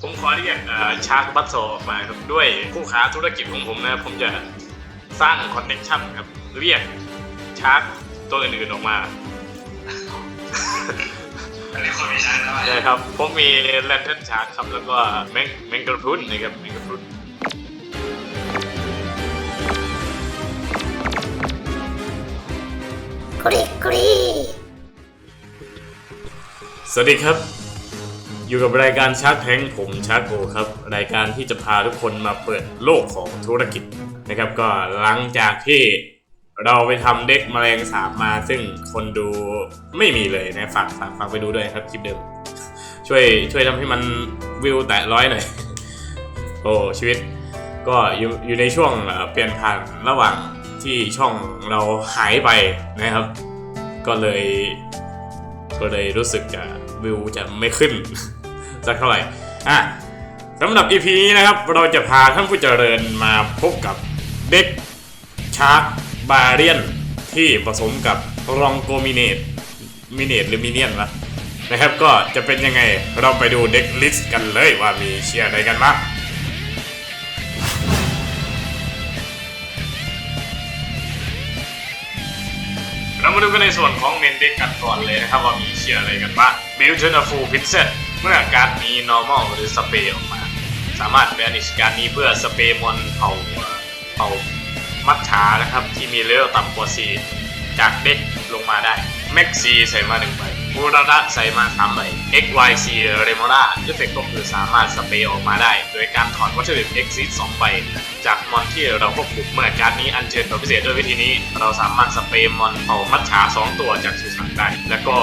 ผมขอเรียกเอ่อชาร์กบัตโซออกมาครับด้วยคู่ค้าธุรกิจของผมนะครับผมจะสร้างคอนเนคชั่นครับเรียกชาร์กตัวอื่นๆออกมาอันนี้คนไม่ใช่แล้วใช่ครับ ผมมีแลนเทนชาร์กครับแล้วก็แมงแมงกระพรุนนะครับแมงกระพรุนกรีกรีสวัสดีครับ อยู่กับรายการชาร์กแทงผมชาร์กโกครับ รายการที่จะพาทุกคนมาเปิดโลกของธุรกิจนะครับ ก็หลังจากที่เราไปทำเด็กแมลงสาบมา ซึ่งคนดูไม่มีเลยนะฝากฝากฝากไปดูด้วยครับคลิปเดิม ช่วยช่วยทำให้มันวิวแตะร้อยหน่อย โอ้ชีวิต ก็อยู่อยู่ในช่วงเอ่อเปลี่ยนผ่านระหว่างที่ช่องเราหายไปนะครับ ก็เลย ก็เลยรู้สึกจะวิวจะไม่ขึ้น สักเท่าไหร่อะสำหรับ EP นี้นะครับเราจะพาท่านผู้เจริญมาพบกับเด็กชาร์กบาเรียนที่ผสมกับรองโกมิเนตมิเนตหรือมิเนียนละนะครับก็จะเป็นยังไงเราไปดูเด็กลิสต์กันเลยว่ามีเชียร์อะไรกันบ้างเรามาดูกันในส่วนของเมนเด็กกันก่อนเลยนะครับว่ามีเชียร์อะไรกันบ้างบิลเทนฟูพิซเซต มื่อการดมี normal หรือสเปรย์ออกมา สามารถแบนิชการดนี้เพื่อสเปรย์มอนเผาเผามัดฉานะครับ ที่มีเลเวลต่ำกว่า 4 จากเด็กลงมาได้ แม็กซีใส่มา1ใบมูราระใส่มา3ใบ XYC เรโมราเอฟเฟกก็คือสามารถสเปรย์ออกมาได้ โดยการถอดวัตถุดิบ Exit 2ใบ จากมอนที่เราควบคุมเมื่อการนี้อัญเชิญตัวพิเศษด้วยวิธีนี้ เราสามารถสเปรย์มอนเผามัดฉา2ตัวจากสุสานได้ แล้วก็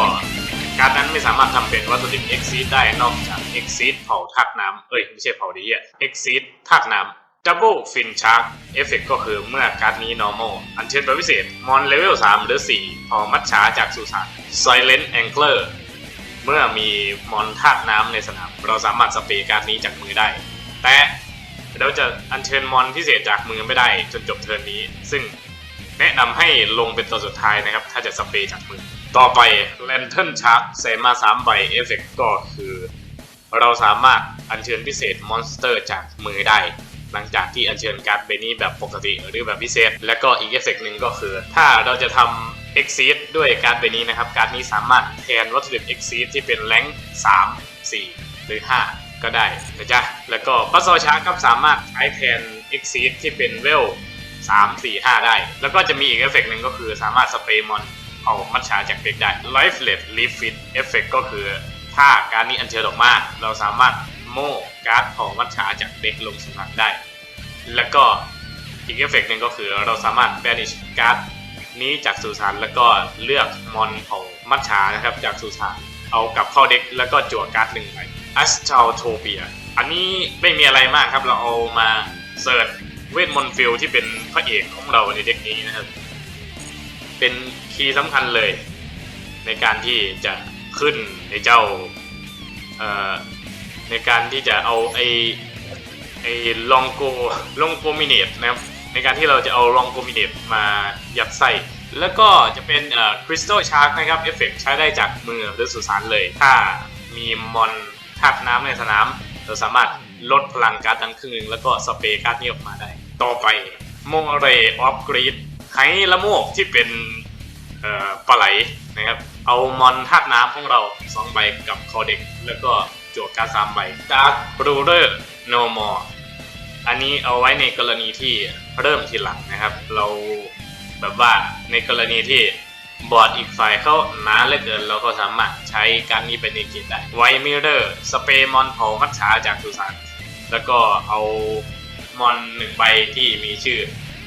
การ์ดนั้นไม่สามารถทำเป็นวัตถุดิบ Exit ได้นอกจาก Exit เผาธาตุน้ำเอ้ย ไม่ใช่เผาดีอะ Exit ธาตุน้ำ Double Fin Shark เอฟเฟกก็คือเมื่อการ์ดนี้ normal อัญเชิญตัวพิเศษ มอนเลเวล 3 หรือ4เผามัดฉาจากสุสาน Silent Angler เมื่อมีมอนธาตุน้ำในสนาม เราสามารถสเปรย์การ์ดนี้จากมือได้ แต่เราจะอัญเชิญมอนพิเศษจากมือไม่ได้จนจบเทิร์นนี้ ซึ่งแนะนำให้ลงเป็นตัวสุดท้ายนะครับ ถ้าจะสเปรย์จากมือ ต่อไป Lantern Shark ใส่มา3ใบเอฟเฟกก็คือ เราสามารถอัญเชิญพิเศษมอนสเตอร์จากมือได้ หลังจากที่อัญเชิญการ์ดใบนี้แบบปกติหรือแบบพิเศษ และก็อีกเอฟเฟกหนึ่งก็คือ ถ้าเราจะทำ Exceed ด้วยการ์ดใบนี้นะครับ การ์ดนี้สามารถแทนวัตถุดิบ Exceed ที่เป็นแรง3 4 หรือ 5 ก็ได้นะจ๊ะ แล้วก็ปัสโซชาร์ก็สามารถใช้แทน Exceed ที่เป็นเวล3 4 5 ได้ แล้วก็จะมีอีกเอฟเฟกหนึ่งก็คือสามารถสเปรย์มอน เอามัดฉาจากเด็กได้ Lifeless Leaf Fit เอฟเฟกก็คือ ถ้าการนี้อัญเชิญออกมา เราสามารถโม่การ์ดของมัดฉาจากเด็กลงสุนัขได้ แล้วก็อีกเอฟเฟกต์หนึ่งก็คือเราสามารถ banish การ์ดนี้จากสุสานแล้วก็เลือกมอนของมัดฉานะครับจากสุสานเอากลับเข้าเด็กแล้วก็จั่วการ์ดหนึ่งใบ Astraltopia อันนี้ไม่มีอะไรมากครับเราเอามาเสิร์ชเวทมนต์ฟิลที่เป็นพระเอกของเราในเด็กนี้นะครับ เป็นคีย์สำคัญเลย ในการที่จะขึ้นในเจ้าในการที่จะเอาไอไอลองโกลองโกมิเนตนะครับในการที่เราจะเอาลองโกมิเนตมายัดไส้แล้วก็จะเป็นคริสตัลชาร์กนะครับเอฟเฟกใช้ได้จากมือหรือสุสานเลย ถ้ามีมอนธาตุน้ำในสนาม เราสามารถลดพลังการ์ดนั้นครึ่งนึงแล้วก็สเปรย์การ์ดนี้ออกมาได้ ต่อไปโมเรออฟกรีด ไฮละโมกที่เป็นปลาไหลนะครับ เอามอนธาตุน้ำของเราสองใบกับคอเด็ก แล้วก็จั่วการสามใบดาร์ครูเดอร์โนมอร์อันนี้เอาไว้ในกรณีที่เริ่มทีหลังนะครับ เราแบบว่าในกรณีที่บอร์ดอีกฝ่ายเขาหนาเหลือเกินเราก็สามารถใช้การนี้ไปในเกมได้ไวมิเรอร์สเปรย์มอนเผามัดฉาจากสุสานแล้วก็เอามอนหนึ่งใบที่มีชื่อ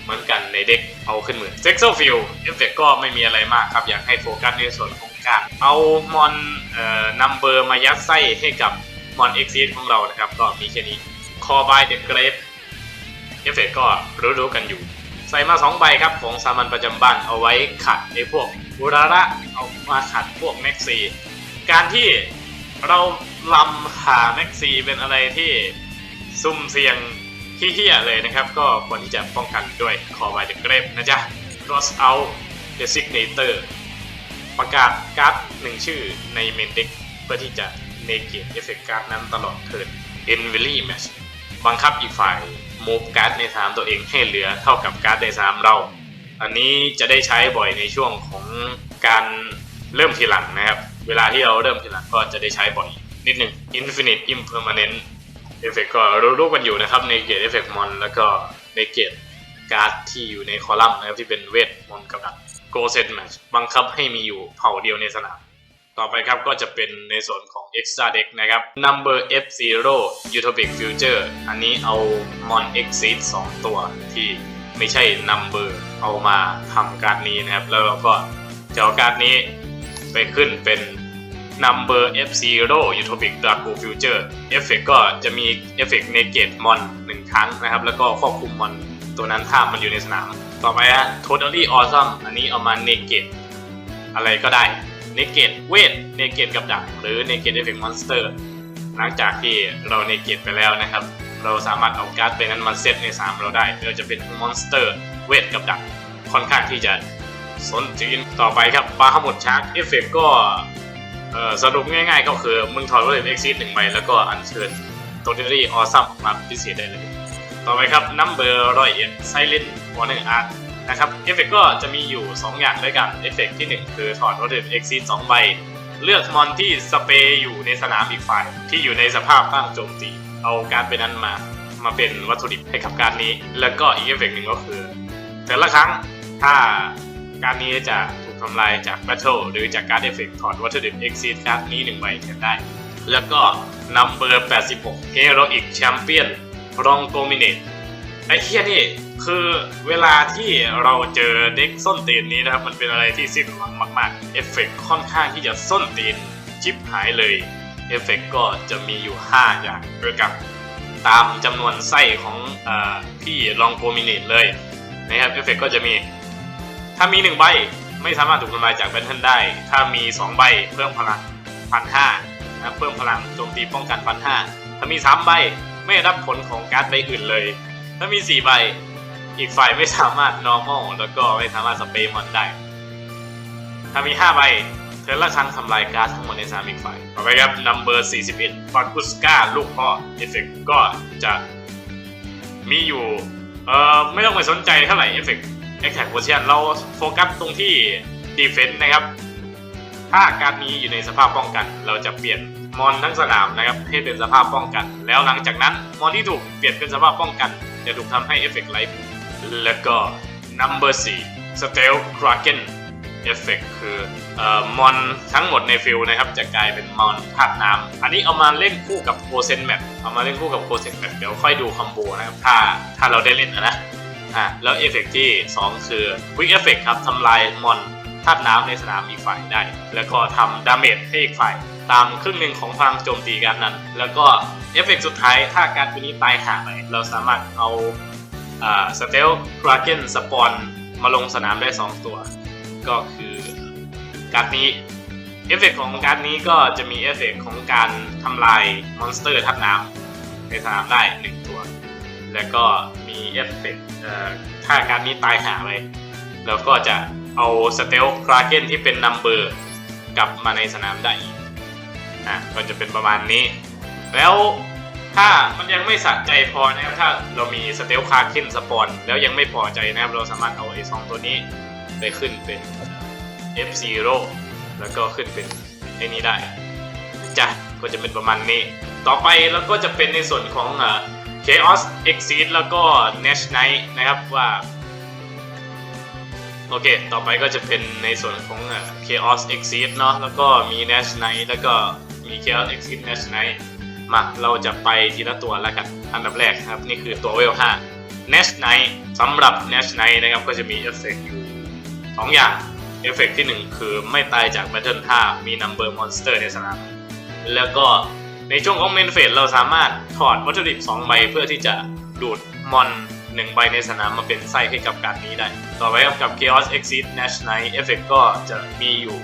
เหมือนกันในเด็กเอาขึ้นมือเซ็กโซฟิลเอฟเฟกก็ไม่มีอะไรมากครับ อยากให้โฟกัสในส่วนของการเอามอนเอ่อนัมเบอร์มายัดไส้ให้กับมอนเอ็กซิสของเรานะครับ ก็มีแค่นี้คอบายเดอะเกรฟเอฟเฟกก็รู้ๆกันอยู่ ใส่มา 2 ใบครับ ของสามัญประจำบ้านเอาไว้ขัดไอ้พวกบุราระเอามาขัดพวกแม็กซีการที่เราลำหาแม็กซีเป็นอะไรที่ซุ่มเสี่ยง เฮี้ยเลยนะครับ ก็ควรที่จะป้องกันด้วยคอบายเดอะเกรฟนะจ๊ะ cross out designator ประกาศการ์ดหนึ่งชื่อในเมนเด็กเพื่อที่จะเนเกตเอฟเฟกการ์ดนั้นตลอดเทิร์น Inventory Match บังคับอีกฝ่าย move การ์ดในสามตัวเองให้เหลือเท่ากับการ์ดในสามเรา อันนี้จะได้ใช้บ่อยในช่วงของการเริ่มทีหลังนะครับ เวลาที่เราเริ่มทีหลังก็จะได้ใช้บ่อยนิดหนึ่ง Infinite Impermanent เอฟเฟกก็รู้ๆกันอยู่นะครับในเกตเอฟเฟกมอนแล้วก็ในเกตการ์ดที่อยู่ในคอลัมน์นะครับที่เป็นเวทมนต์กับดักโกเซนแมชบังคับให้มีอยู่เผ่าเดียวในสนาม ต่อไปครับก็จะเป็นในส่วนของ Extra Deck นะครับ Number F0 Utopic Future อันนี้เอา Mon Exceed 2 ตัวที่ไม่ใช่ Number เอามาทำการดนี้นะครับ แล้วเราก็จะเอาการดนี้ไปขึ้นเป็น Number F0 Utopic Draco Future เอฟเฟกก็จะมีเอฟเฟก Negate Mon หนึ่งครั้งนะครับ แล้วก็ควบคุมมอนตัวนั้นถ้ามันอยู่ในสนาม ต่อไปฮะ Totally Awesome อันนี้เอามา Negate อะไรก็ได้ Negate เวท Negate กับดัก หรือ Negate Effect Monster หลังจากที่เรา Negate ไปแล้วนะครับ เราสามารถเอาการ์ดไปนั้นมาเซตใน 3 เราได้ไม่ว่าจะเป็น Monster เวทกับดักค่อนข้างที่จะสนจีนต่อไปครับปลาขมุดชาร์กเอฟเฟกก็ เออสรุปง่ายๆก็คือ มึงถอดวัตถุดิบเอ็กซิสหนึ่งใบแล้วก็อัญเชิญตัวเทอรี่ออซัมมาพิเศษได้เลย ต่อไปครับนัมเบอร์ร้อยเอ็ดไซเลนวอร์เนอร์อาร์ตนะครับเอฟเฟกก็จะมีอยู่ 2 อย่างด้วยกันเอฟเฟกที่ 1 คือถอดวัตถุดิบเอ็กซิสสองใบ เลือกมอนที่สเปย์อยู่ในสนามอีกฝ่าย ที่อยู่ในสภาพตั้งโจมตีเอาการดไปนั้นมามาเป็นวัตถุดิบให้กับการนี้ แล้วก็อีกเอฟเฟกหนึ่งก็คือ แต่ละครั้งถ้าการนี้จะำลายจากแบทเทิลหรือจากการดเอฟเฟกถอดวัตถุดิบ Exit การ์ดนี้หนึ่งใบแทนได้ แล้วก็นัมเบอร์ 86 Heroic Champion รองโกมิเนตไอ้เทียนี่คือเวลาที่เราเจอเด็กส้นตีนนี้นะครับ มันเป็นอะไรที่สิ้นหวังมากๆ เอฟเฟกค่อนข้างที่จะส้นตีนชิบหายเลย เอฟเฟกก็จะมีอยู่ 5 อย่างด้วยกันตามจำนวนไส้ของอพี่ลองโกมิเนตเลยนะครับเอฟเฟกก็จะมี ถ้ามี 1 ใบ ไม่สามารถถูกทำลายจากแบทเทิลได้ ถ้ามี 2 ใบเพิ่มพลังพันห้านะเพิ่มพลังโจมตีป้องกันพันห้าถ้ามี 3 ใบไม่รับผลของการ์ดใบอื่นเลย ถ้ามี 4 ใบอีกฝ่ายไม่สามารถ normal แล้วก็ไม่สามารถสเปรย์มอนได้ ถ้ามี 5 ใบเธอละครั้งทำลายการ์ดทั้งหมดในสามอีกฝ่ายต่อไปครับ number 41 f a k u s k a ลูกพ่อเอฟเฟกก็จะมีอยู่เอ่อไม่ต้องไปสนใจเท่าไหร่เอฟเฟก Attack Position เราโฟกัสตรงที่ Defense นะครับ ถ้าการดนี้อยู่ในสภาพป้องกัน เราจะเปลี่ยนมอนทั้งสนามนะครับให้เป็นสภาพป้องกัน แล้วหลังจากนั้นมอนที่ถูกเปลี่ยนเป็นสภาพป้องกัน จะถูกทำให้เอฟเฟกต์ไลฟ์แล้วก็ number 4 stealth kraken เอฟเฟกคือเอ่อมอนทั้งหมดในฟิลนะครับ จะกลายเป็นมอนธาตุน้ำอันนี้เอามาเล่นคู่กับโคเซนแมปเอามาเล่นคู่กับโคเซนแมปเดี๋ยวค่อยดูคอมโบนะครับ ถ้าถ้าเราได้เล่นนะ อะแล้วเอฟเฟกที่ 2 คือ quick effect ครับทำลายมอนธาตุน้ำในสนามอีกฝ่ายได้ แล้วก็ทำดาเมจให้อีกฝ่าย ตามครึ่งหนึ่งของพลังโจมตีการนั้น แล้วก็เอฟเฟกสุดท้ายถ้าการตัวนี้ตายห่าไปเราสามารถเอาสเตลคราเกนสปอนมาลงสนามได้ 2 ตัว ก็คือการนี้เอฟเฟกของการนี้ก็จะมีเอฟเฟกของการทำลายมอนสเตอร์ทับน้ำในสนามได้ 1 ตัว แล้วก็มีเอฟเฟกถ้าการนี้ตายหาไปแล้วก็จะเอาสเตลคราเกนที่เป็นนัมเบอร์กลับมาในสนามได้อีกอะก็จะเป็นประมาณนี้ แล้วถ้ามันยังไม่สะใจพอนะครับถ้าเรามีสเตลคาร์เคนสปอนแล้วยังไม่พอใจนะครับ เราสามารถเอาไอ้สองตัวนี้ไปขึ้นเป็น F0 แล้วก็ขึ้นเป็นไอ้นี้ได้จ้ะก็จะเป็นประมาณนี้ ต่อไปแล้วก็จะเป็นในส่วนของ Chaos Exceed แล้วก็ Nash Knight นะครับว่าโอเค ต่อไปก็จะเป็นในส่วนของ Chaos Exceed เนาะแล้วก็มี Nash Knight แล้วก็มี Chaos Exceed Nash Knight มาเราจะไปทีละตัวแล้วกันอันดับแรกนะครับ นี่คือตัวเวล5 Nash Knight สำหรับ Nash Knight นะครับก็จะมีเอฟเฟกต์อยู่2อย่างเอฟเฟกต์ที่ 1 คือไม่ตายจาก Battle ถ้ามี Number Monster ในสนามแล้วก็ ในช่วงของเมนเฟสเราสามารถถอดวัตถุดิบ2ใบเพื่อที่จะดูดมอน1ใบในสนามมาเป็นไส้ให้กับการนี้ได้ ต่อไปครับกับ Chaos Exit Nash Knight เอฟเฟกก็จะมีอยู่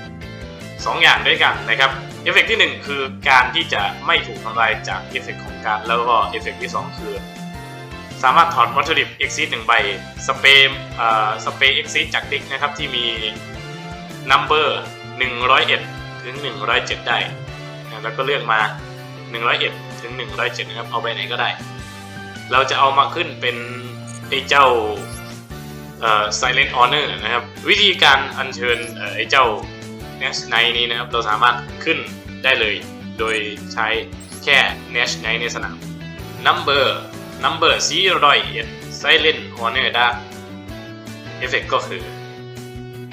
2 อย่างด้วยกันนะครับ เอฟเฟกที่ 1 คือการที่จะไม่ถูกทำลายจากเอฟเฟกของการแล้วก็เอฟเฟกที่ 2 คือ สามารถถอดวัตถุดิบ Exit 1 ใบ สเปรย์อ่าสเปย์ Exit จากด็กนะครับ ที่มี Number 101 ถึง 107 ได้ แล้วก็เลือกมา 101ถึง107นะครับเอาไปไหนก็ได้ เราจะเอามาขึ้นเป็นไอ้เจ้าเอ่อ Silent Honor นะครับ วิธีการอัญเชิญเอ่อไอ้เจ้า Nash Knight นี้นะครับ เราสามารถขึ้นได้เลย โดยใช้แค่ Nash Knight ในสนาม Number Number 401 Silent Honor Dark Effect ก็คือ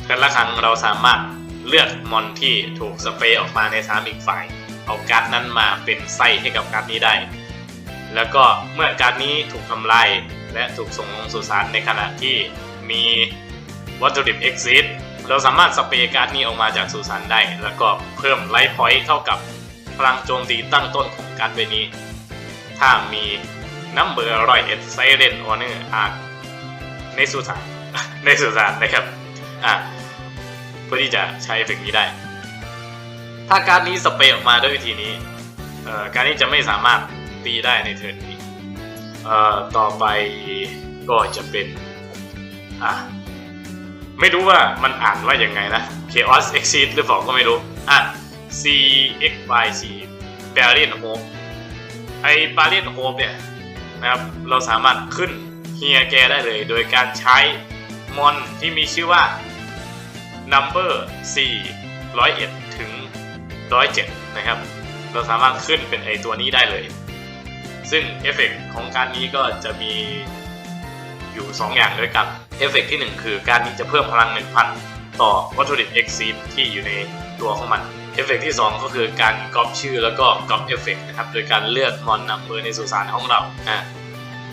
แต่ละครั้งเราสามารถเลือกมอนที่ถูกสเปรย์ออกมาในสนามอีกฝ่าย เอาการ์ดนั้นมาเป็นไส้ให้กับการ์ดนี้ได้ แล้วก็เมื่อการ์ดนี้ถูกทำลายและถูกส่งลงสู่สารในขณะที่มีวัตถุดิบ exit เราสามารถสเปรย์การ์ดนี้ออกมาจากสุสานได้ แล้วก็เพิ่มไลฟ์พอยต์เท่ากับพลังโจมตีตั้งต้นของการ์ดใบนี้ ถ้ามีนัมเบอร์ร้อยเอ็ดไซเรนออเนอร์อาร์ในสุสานในสุสานนะครับอะเพื่อที่จะใช้เอฟเฟกนี้ได้ ถ้าการนี้สเปรย์ออกมาด้วยวิธีนี้เอ่อการนี้จะไม่สามารถตีได้ในเทิร์นนี้เอ่อต่อไปก็จะเป็นอะไม่รู้ว่ามันอ่านว่าอย่างไงนะ Chaos Exit หรือเปล่าก็ไม่รู้ อะ C X Y C Barrier Hope ไอ้ Barrier Hope เนี่ยนะครับเราสามารถขึ้นเฮียแกได้เลย โดยการใช้มอนที่มีชื่อว่า number 4 101 107 นะครับ เราสามารถขึ้นเป็นไอตัวนี้ได้เลย ซึ่งเอฟเฟกต์ของการนี้ก็จะมีอยู่ 2 อย่างด้วยกัน เอฟเฟกต์ที่ 1 คือการนี้จะเพิ่มพลัง 1,000 ต่อวัตถุดิบ Exceed ที่อยู่ในตัวของมันเอฟเฟกต์ที่ 2 ก็คือการก๊อปชื่อแล้วก็ก๊อปเอฟเฟกต์นะครับ โดยการเลือกมอนนัมเบอร์ในสุสานของเราอะ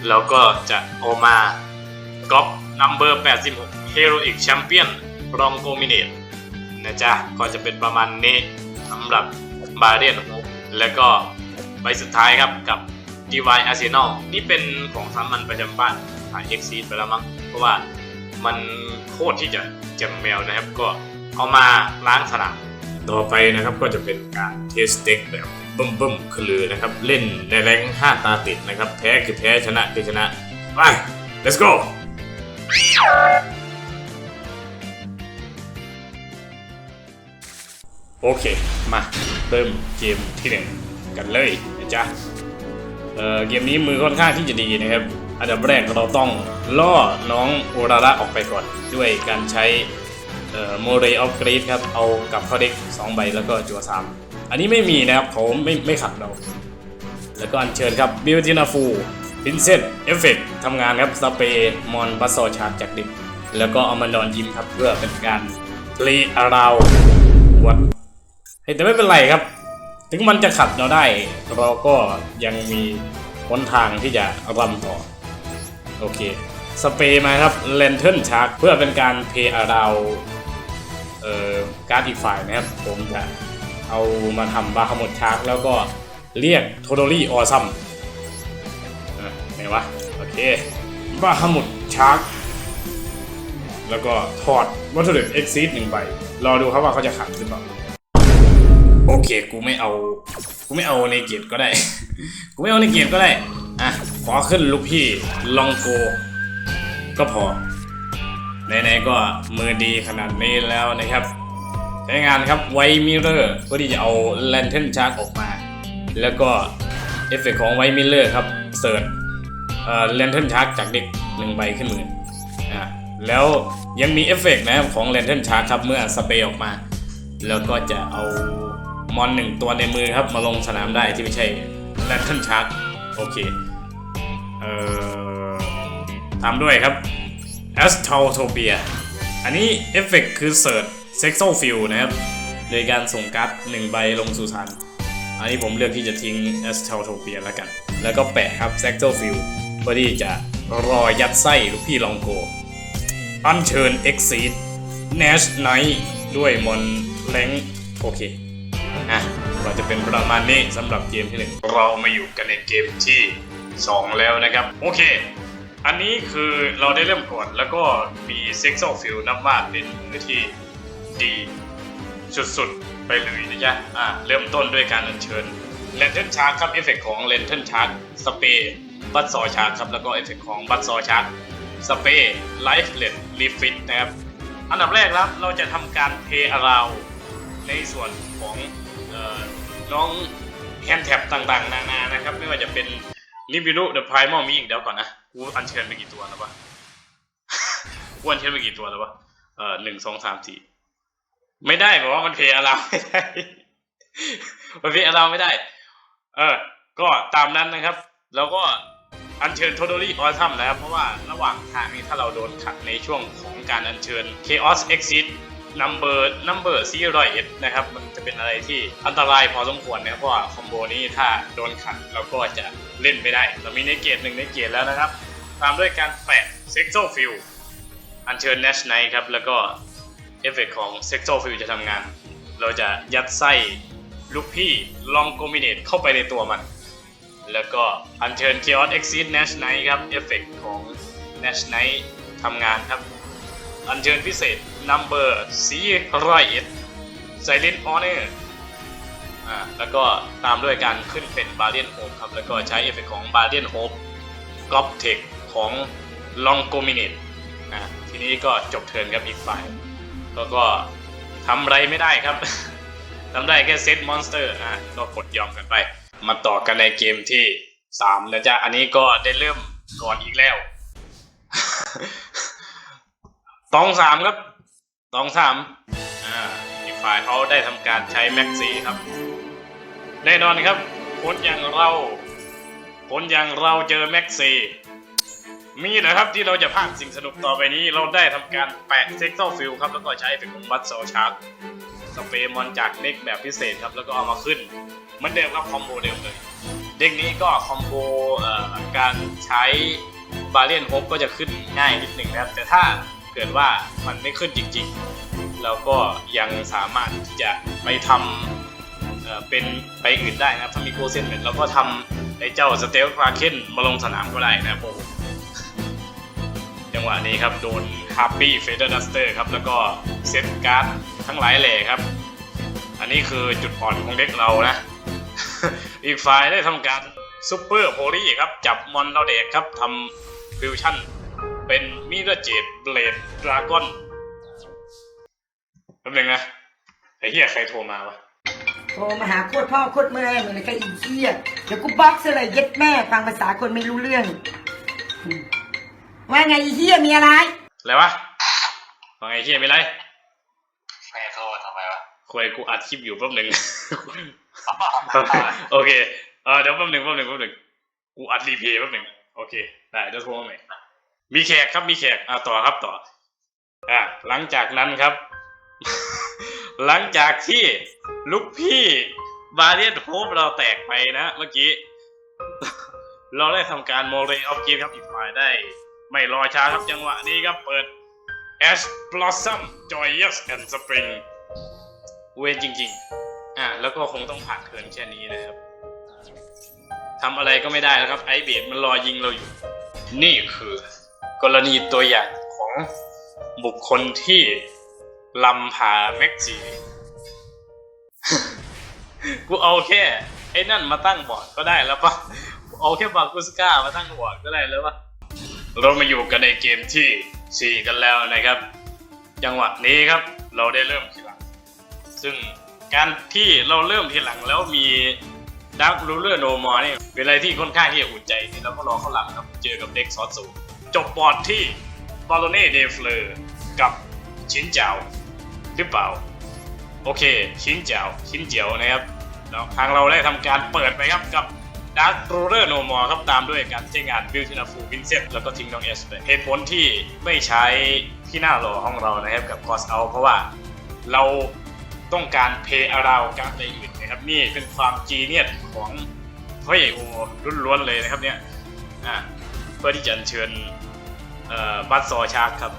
แล้วก็จะเอามาก๊อปนัมเบอร์86 Heroic Champion รองโกมิเนตนะจ๊ะ ก็จะเป็นประมาณนี้ สำหรับบาเรียนโฮแล้วก็ใบสุดท้ายครับกับ DY Arsenal นี่เป็นของสามัญประจำบ้านขาย X Seed ไปแล้วมั้งเพราะว่ามันโคตรที่จะแจมแมวนะครับ ก็เอามาล้างสนามต่อไปนะครับก็จะเป็นการเทสเต็กแบบบึ้มบึ้มๆคือนะครับ เล่นในแรงห้าตาติดนะครับ แพ้คือแพ้ชนะคือชนะ ไป let's go โอเค มาเริ่มเกมที่หนึ่งกันเลยนะจ๊ะเอ่อเกมนี้มือค่อนข้างที่จะดีนะครับ อันดับแรกเราต้องล่อน้องโอราระออกไปก่อน ด้วยการใช้โมเรออฟกรีดครับ เอากับเข้าเด็ก2ใบแล้วก็จัวซ้ำอันนี้ไม่มีนะครับเขาไม่ไม่ขัดเรา แล้วก็อัญเชิญครับบิวตินาฟูพินเซตเอฟเฟกทำงานครับสเปย์มอนบัสโซชาร์จากเด็ก แล้วก็เอามานอนยิ้มครับเพื่อเป็นการรีอาราววัด แต่ไม่เป็นไรครับ ถึงมันจะขัดเราได้ เราก็ยังมีหนทางที่จะรำต่อ โอเค สเปรย์มาครับเลนเทิลชาร์กเพื่อเป็นการเพย์อาดาวเอ่อการ์ดอีกฝ่ายนะครับ ผมจะเอามาทำบาคาหมดชาร์กแล้วก็เรียกโทโดรี่ออซัมไหนวะ โอเคบาคาหมดชาร์กแล้วก็ถอดวัตถุดิบเอ็กซิสหนึ่งใบรอดูครับว่าเขาจะขัดหรือเปล่า โอเค กูไม่เอา กูไม่เอาในเกียรก็ได้ กูไม่เอาในเกียรก็ได้ อะ ขอขึ้นลูกพี่ ลองโก ก็พอ ไหนๆ ก็มือดีขนาดนี้แล้วนะครับ ใช้งานครับไวมิเรอร์เพื่อที่จะเอาแลนเทนชาร์กออกมา แล้วก็เอฟเฟกของไวมิเรอร์ครับ เสิร์ชเอ่อแลนเทนชาร์กจากเด็กหนึ่งใบขึ้นมืออะ แล้วยังมีเอฟเฟกนะครับของแลนเทนชาร์กครับเมื่อสเปรย์ออกมา แล้วก็จะเอา มอนหนึ่งตัวในมือครับมาลงสนามได้ที่ไม่ใช่แลนเทนชาร์ t โอเค เอ่อตามด้วยครับ a s t a l t o p i a อันนี้เอฟเฟกคือเสิร์ช Sexual Field นะครับ โดยการส่งการ์ดหนึ่งใบลงสู่สารอันนี้ผมเลือกที่จะทิ้ง a s t a l t o p i a แล้วกัน แล้วก็แปะครับ Sexual Field เพื่อที่จะรอยัดไส้ลูกพี่ลองโก อัญเชิญ Exceed Nash Knight ด้วยมอนแรงโอเค อะก็จะเป็นประมาณนี้สำหรับเกมที่หนึ่งเรามาอยู่กันในเกมที่2แล้วนะครับ โอเค อันนี้คือเราได้เริ่มก่อนแล้วก็มี Sexual Field นับว่าเป็นมือที่ดีสุดๆ ไปเลยนะจ๊ะอะเริ่มต้นด้วยการอัญเชิญ Lantern Shark ครับเอฟเฟกของ Lantern Shark สเปย์บัตซอชาร์ครับแล้วก็เอฟเฟกของบัตซอชาร์สเปย์ไลฟ์เลดรีฟิตนะครับ อันดับแรกครับเราจะทำการเพย์อาราวในส่วนของ น้องแฮนด์แท็บต่างๆ นานานะครับ ไม่ว่าจะเป็นนิบิรุเดอะไพร์มอมีอีกเดี๋ยวก่อนนะกูอัญเชิญไปกี่ตัวแล้ววะกูอัญเชิญไปกี่ตัวแล้ววะเออหนึ่งสองสามสี่ไม่ได้บอกว่ามันเพย์อาราไม่ได้มันเพย์อาราไม่ได้ เออ ก็ตามนั้นนะครับ แล้วก็อัญเชิญโทโดริออทัมนะครับเพราะว่าระหว่างทางนี้ถ้าเราโดนขัดในช่วงของการอัญเชิญ Chaos Exit Number Number 401นะครับ มันจะเป็นอะไรที่อันตรายพอสมควรนะครับเพราะว่าคอมโบนี้ถ้าโดนขัดเราก็จะเล่นไม่ได้ เรามีในเกตหนึ่งในเกตแล้วนะครับ ตามด้วยการแปะ Sexo Field อัญเชิญ Nash Knight ครับ แล้วก็เอฟเฟกของ Sexo Field จะทำงาน เราจะยัดไส้ลูกพี่ลองโกมิเนตเข้าไปในตัวมัน แล้วก็อัญเชิญ Chaos Exit Nash Knight ครับเอฟเฟกของ Nash Knight ทำงานครับ อัญเชิญพิเศษ Number 401 Silent Honor อ่าแล้วก็ตามด้วยการขึ้นเป็น Guardian Hope ครับ แล้วก็ใช้เอฟเฟกของ Guardian Hope g o p t e c ของ Long g o m i n a t e อ่าทีนี้ก็จบเทิร์นครับอีกฝ่ายแล้วก็ทำไรไม่ได้ครับทำได้แค่เซตมอนสเตอร์อะก็กดยอมกันไป มาต่อกันในเกมที่3นะจ๊ะ อันนี้ก็ได้เริ่มก่อนอีกแล้ว ตองสามครับตองสามอ่าอีกฝ่ายเขาได้ทำการใช้แม็กซี่ครับ แน่นอนครับคนอย่างเราคนอย่างเราเจอแม็กซี่มีนะครับที่เราจะพลาดสิ่งสนุกต่อไปนี้ เราได้ทำการแปะเซ็กซ์ฟิลครับ แล้วก็ใช้เป็นของบัตโซชาร์กสเปรย์มอนจากเด็กแบบพิเศษครับ แล้วก็เอามาขึ้นเหมือนเดิมครับคอมโบเดิมเลย เด็กนี้ก็คอมโบเอ่อการใช้บาเลียนโฮปก็จะขึ้นง่ายนิดหนึ่งนะครับ แต่ถ้า เกิดว่ามันไม่ขึ้นจริงๆ เราก็ยังสามารถที่จะไปทำเเป็นไปอื่นได้นะครับ ถ้ามีโกเซนเมนเราก็ทำไอ้เจ้าสเตลคราเคนมาลงสนามก็ได้นะครับผมจังหวะนี้ครับ โดนฮาร์ปี้เฟเดอร์ดัสเตอร์ครับ แล้วก็เซตการ์ดทั้งหลายแหล่ครับ อันนี้คือจุดอ่อนของเด็กเรานะ อีกฝ่ายได้ทำการซูเปอร์โพลีครับ จับมอนเราเด็กครับทำฟิวชั่น เป็นมิเรเจดเบลดดราก้อนแป๊บนึงนะไอ้เหี้ยใครโทรมาวะโทรมาหาโคตรพ่อโคตรแม่มึงเลยก็อีเหี้ยเดี๋ยวกูบล็อกซะเลยเย็ดแม่ฟังภาษาคนไม่รู้เรื่องอืมว่าไงอีเหี้ยมีอะไรอะไรวะว่าไงเหี้ยไม่ไรแม่โทรทำไมวะคุยกูอัดคลิปอยู่แป๊บนึง โอเคเออเดี๋ยวแป๊บหนึ่งแป๊บหนึ่งแป๊บหนึ่งกูอัดรีเพย์แป๊บหนึ่งโอเค ได้เดี๋ยวโทรมาใหม่ มีแขกครับมีแขกอ่าต่อครับต่อ อ่าหลังจากนั้นครับ หลังจากที่ลูกพี่บาเรียนโฮปเราแตกไปนะเมื่อกี้ เราได้ทำการโมเรออฟกีครับอีกฝ่ายได้ ไม่รอช้าครับจังหวะนี้ครับเปิด Ash Blossom Joyous and Spring เวนจริง ๆ อะแล้วก็คงต้องผ่านเคินแค่นี้นะครับทำอะไรก็ไม่ได้แล้วครับไอเบดมันรอยิงเราอยู่ นี่คือ กรณีตัวอย่างของบุคคลที่ลำพาแม็กซีกูเอาแค่ไอ้นั่นมาตั้งบอร์ดก็ได้แล้วปะเอาแค่บากุสก้ามาตั้งบอร์ดก็ได้แล้วปะเรามาอยู่กันในเกมที่ 4 กันแล้วนะครับ จังหวะนี้ครับ เราได้เริ่มทีหลัง ซึ่งการที่เราเริ่มทีหลังแล้วมีดักรูเลอร์โนมอนี่เป็นอะไรที่ค่อนข้างที่จะอุ่นใจที่เราก็รอเขาหลังครับเจอกับเด็กซอสสูง จบบอร์ดที่บอลโลเน่เดฟเลอร์กับชินเจ้าหรือเปล่า โอเค ชินเจ้าชินเจียวนะครับแล้วทางเราได้ทำการเปิดไปครับกับดักรูเลอร์โนมอครับตามด้วยการใช้งานบิลทินาฟูวินเซตแล้วก็ทิ้งน้องเอสไปเหตุผลที่ไม่ใช้ที่หน้ารอของเรานะครับกับคอสเอาเพราะว่าเราต้องการเพย์อาราวการ์ดในอื่นนะครับนี่เป็นความจีเนียสของพระเอกโอล้วนๆเลยนะครับเนี่ยเพื่อที่จะเชิญ บัตซอชาร์กครับ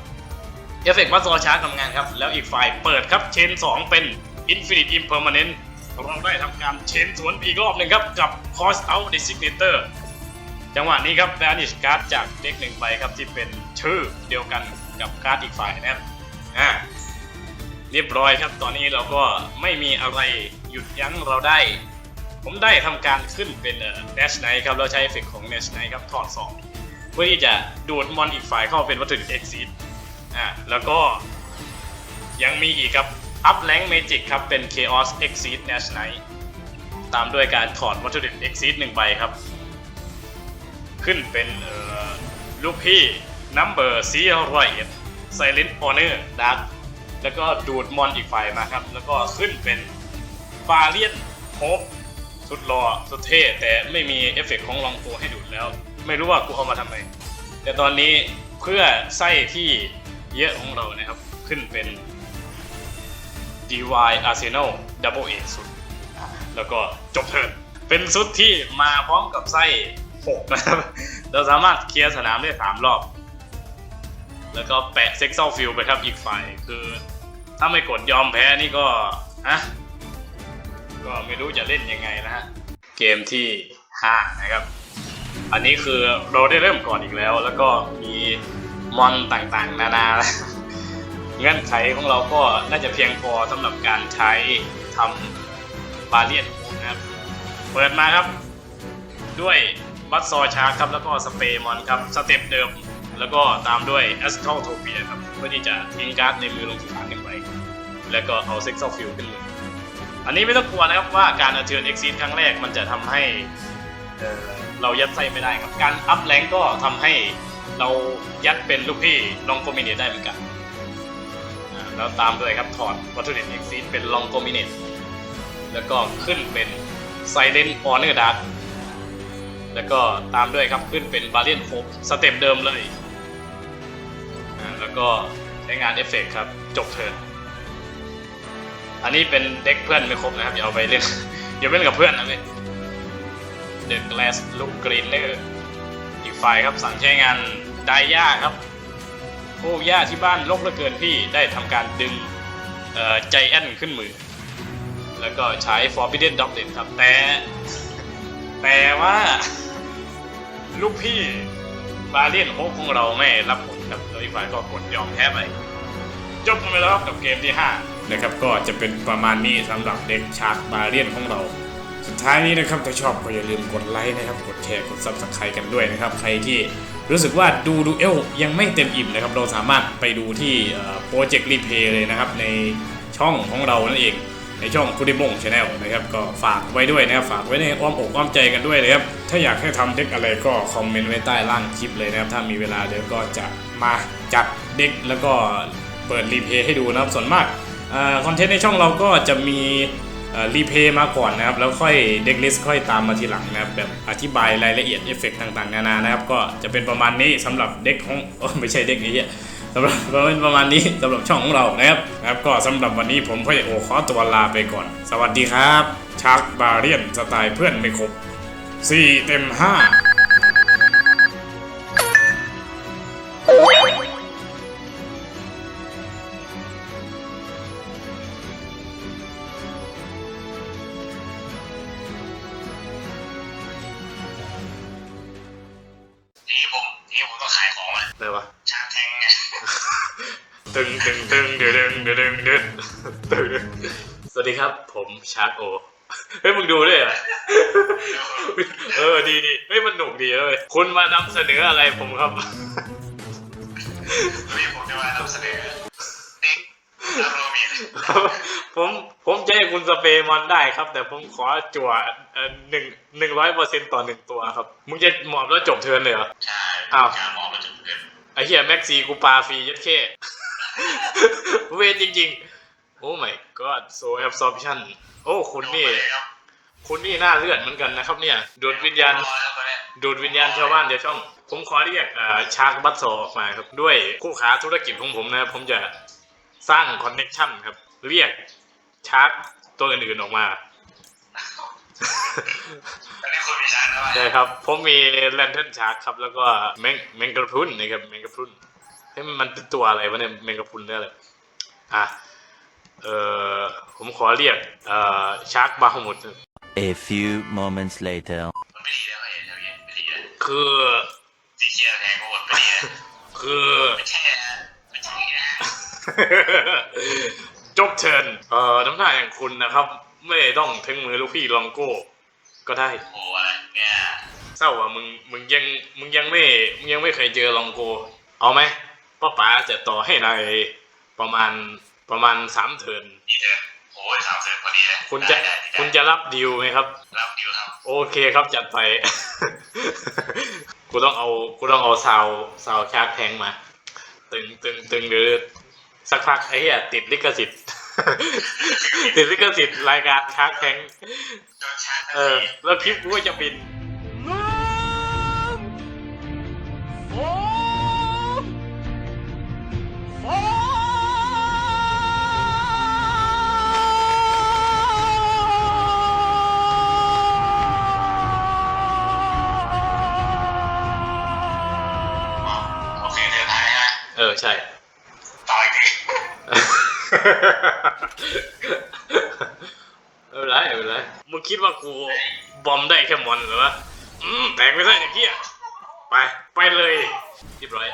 เอฟเฟกต์บัตซอชาร์กทำงานครับ แล้วอีกฝ่ายเปิดครับเชน 2 เป็น Infinite Impermanent เราได้ทำการเชนสวนอีกรอบหนึ่งครับ กับ Cost Out Designator จังหวะนี้ครับ Banish Card จากเด็กหนึ่งใบครับ ที่เป็นชื่อเดียวกันกับการ์ดอีกฝ่ายนะครับอ่าเรียบร้อยครับ ตอนนี้เราก็ไม่มีอะไรหยุดยั้งเราได้ ผมได้ทำการขึ้นเป็นเอ่อ Dash Knight ครับ เราใช้เอฟเฟกต์ของ Dash Knight ครับ ถอดสอง พื่อที่จะดูดมอนอีกฝ่ายเข้าเป็นวัตถุดิบ Exit อ่าแล้วก็ยังมีอีกครับ Up Rank Magic ครับเป็น Chaos Exit Dash Knight ตามด้วยการถอดวัตถุดิบ Exit หนึ่งใบครับ ขึ้นเป็นเอ่อลูกพี่ Number 401 Silent Honor Dark แล้วก็ดูดมอนอีกฝ่ายมาครับ แล้วก็ขึ้นเป็นฟาเลียนโฮปสุดหล่อสุดเท่แต่ไม่มีเอฟเฟกต์ของลองโกให้ดูดแล้ว ไม่รู้ว่ากูเอามาทำไม แต่ตอนนี้เพื่อไส้ที่เยอะของเรานะครับ ขึ้นเป็น DY Arsenal Double A สุด แล้วก็จบเทิร์นเป็นสุดที่มาพร้อมกับไส้6นะครับ เราสามารถเคลียร์สนามได้ 3 รอบ แล้วก็แปะเซ็กซ์ฟิลไปครับอีกฝ่ายคือ ถ้าไม่กดยอมแพ้นี่ก็ฮะก็ไม่รู้จะเล่นยังไงนะฮะ เกมที่ 5 นะครับ อันนี้คือเราได้เริ่มก่อนอีกแล้ว แล้วก็มีมอนต่างๆ นานาเงื่อนไขของเราก็น่าจะเพียงพอสำหรับการใช้ทำบาเลียนโนะครับ เปิดมาครับ ด้วยบัตซอชาร์ครับแล้วก็สเปย์มอนครับสเต็ปเดิม แล้วก็ตามด้วยแอสเทลโทเปียครับเพื่อที่จะทิ้งการ์ดในมือลงที่ฐานหนึ่งใบแล้วก็เอาเซ็กซ์ฟิลขึ้นมืออันนี้ไม่ต้องกลัวนะครับว่าการอัเชิญเอ็กซิสครั้งแรกมันจะทำให้ เรายัดไส้ไม่ได้ครับ การอัพแรงก็ทำให้เรายัดเป็นลูกพี่ลองโกมิเนตได้เหมือนกันแล้วตามด้วยครับถอดวัตถุดิบเอ็กซิสเป็นลองโกมิเนตแล้วก็ขึ้นเป็นไซเลนออเนอร์ดักแล้วก็ตามด้วยครับขึ้นเป็นบาเลียนโคสเต็ปเดิมเลยแล้วก็ใช้งานเอฟเฟกต์ครับ จบเทิร์นอันนี้เป็นเด็กเพื่อนไม่ครบนะครับอย่าเอาไปเล่นอย่าเล่นกับเพื่อนนะเว้ย The Glass Look Greener อีกฝ่ายครับสั่งใช้งานไดย่าครับพวกย่าที่บ้านลกเหลือเกินพี่ได้ทำการดึงเอ่อใจแอนขึ้นมือ แล้วก็ใช้ Forbidden Doglet ครับ แต่ แต่ว่า ลูกพี่บาเลียนโฮของเราไม่รับผลครับแล้วอีกฝ่ายก็กดยอมแพ้ไปจบกันไปแล้วครับกับเกมที่ 5 นะครับก็จะเป็นประมาณนี้สำหรับเด็กชาร์กบาเรียนของเรา ท้ายนี้นะครับถ้าชอบก็อย่าลืมกดไลค์นะครับ กดแชร์ กด subscribe กันด้วยนะครับ ใครที่รู้สึกว่าดูดูเอลยังไม่เต็มอิ่มนะครับ เราสามารถไปดูที่โปรเจกต์รีเพย์เลยนะครับ ในช่องของเรานั่นเอง ในช่องคุดิมงชาแนลนะครับ ก็ฝากไว้ด้วยนะครับ ฝากไว้ในอ้อมอกอ้อมใจกันด้วยนะครับ ถ้าอยากให้ทำเด็กอะไรก็คอมเมนต์ไว้ใต้ล่างคลิปเลยนะครับ ถ้ามีเวลาเดี๋ยวก็จะมาจัดเด็กแล้วก็เปิดรีเพย์ให้ดูนะครับ ส่วนมากคอนเทนต์ในช่องเราก็จะมี รีเพย์มาก่อนนะครับ แล้วค่อยเด็กลิสต์ค่อยตามมาทีหลังนะครับ แบบอธิบายรายละเอียดเอฟเฟกต์ต่างๆ นานานะครับ ก็จะเป็นประมาณนี้สำหรับเด็กของโอ้ไม่ใช่เด็กนี้สำหรับเป็นประมาณนี้สำหรับช่องของเรานะครับนะครับ ก็สำหรับวันนี้ผมพ่อใหญ่โอขอตัวลาไปก่อน สวัสดีครับชาร์กบาเรียนสไตล์เพื่อนไม่ครบ4เต็ม5าร์กโอ เฮ้ยมึงดูด้วยเหรอ เออดีดีเฮ้ยมันหนุกดีเลยคุณมานำเสนออะไรผมครับวันนี้ผมจะมานำเสนอเด็กอารมีผมผมจะให้คุณสเปรย์มอนได้ครับ แต่ผมขอจั่วเอ่อหนึ่งหนึ่งร้อยเปอร์เซ็นต์ต่อหนึ่งตัวครับ มึงจะหมอบแล้วจบเทิร์นเลยเหรอ ใช่อ้าว การหมอมาจุดเกินไอ้เหี้ยแม็กซีกูปาฟรียัดเข้ เวรจริงๆ โอ้ my god so absorption โอ้คุณนี่ครับคุณนี่น่าเลือดเหมือนกันนะครับ เนี่ยดูดวิญญาณรอแล้วตอนเนี้ยดูดวิญญาณชาวบ้านเดี๋ยวช่อง ผมขอเรียกเอ่อชาร์กบัตโซออกมาครับ ด้วยคู่ขาธุรกิจของผมนะครับผมจะสร้างคอนเน็ชันครับ เรียกชาร์กตัวอื่นๆออกมาอันนี้คุณมีชาร์จแล้วใช่ครับ ผมมีแลนเทนชาร์กครับ แล้วก็แมงแมงกระพรุนนะครับแมงกระพรุนเฮ้ยมันเป็นตัวอะไรวะเนี่ยแมงกระพรุนเนี่ยอะไรอะ เอ่อผมขอเรียกเอ่อชาร์กบาฮมุด A few moments later. มันไม่ดีแล้วไอ้เจ้าเนี่ยไม่ดีเลยคือสีเขียวแทงกูหมดไม่ดีเลยคือ ไม่ใช่นะไม่ใช่นะจบเทิร์นเอ่อน้ำหน้าอย่างคุณนะครับ ไม่ต้องถึงมือลูกพี่ลองโก้ ก็ได้ โอ้อะไรเนี่ยเศร้าอะมึงมึงยังมึงยังไม่มึงยังไม่เคยเจอลองโก เอาไหมป้าป๋าจะต่อให้ในายประมาณ ประมาณสามเทิร์นนี่เถอะผโอ้ยสามแสนพอดีเลยคุณจะได้ได้ได้คุณจะรับดีลไหมครับ รับดิวครับ โอเคครับจัดไป กูต้องเอากูต้องเอาซาวซาวชาร์กแทงมา ตึงตึงตึงหรือสักพักไอ้เหี้ยติดลิขสิทธิ์ ติดลิขสิทธิ์รายการชาร์กแทงโดนชาร์จเออ แล้วคลิปกูก็จะบิน คิดว่ากูบอมได้แค่มอนเหรอวะอืมแตกไม่ได้ไอ้เหี้ยไป ไปเลยเรียบร้อย